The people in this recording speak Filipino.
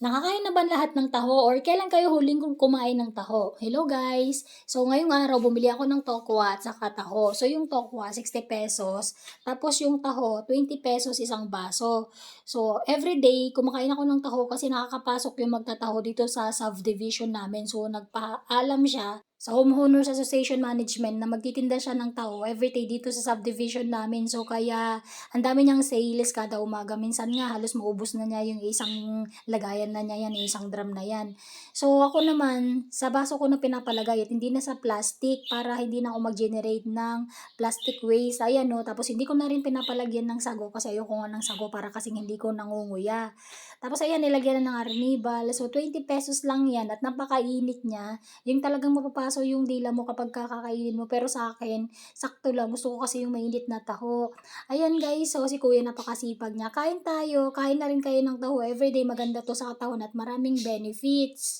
Nakakain na ba lahat ng taho or kailan kayo huling kum- kumain ng taho? Hello guys! So ngayong araw bumili ako ng tokwa at saka taho. So yung tokwa 60 pesos, tapos yung taho 20 pesos isang baso. So everyday kumakain ako ng taho kasi nakakapasok yung magtataho dito sa subdivision namin. So nagpaalam siya sa Homeowners Association Management na magtitinda siya ng taho everyday dito sa subdivision namin. So kaya ang dami niyang sales kada umaga. Minsan nga halos maubos na niya yung isang lagayan na niya yan, yung isang drum na yan. So ako naman, sa baso ko na pinapalagay at hindi na sa plastic para hindi na ako mag-generate ng plastic waste. Ayan no, tapos hindi ko na rin pinapalagyan ng sago kasi ayoko nga ng sago para kasing hindi ko nangunguya. Tapos ayan, nilagyan na ng arnibal. So 20 pesos lang yan at napakainit niya. Yung talagang mapapaso yung dila mo kapag kakakainin mo. Pero sa akin, sakto lang. Gusto ko kasi yung mainit na taho. Ayan guys, so si kuya napakasipag niya. Kain tayo, kain na rin kayo ng taho. Everyday maganda to sa katawan at maraming benefits.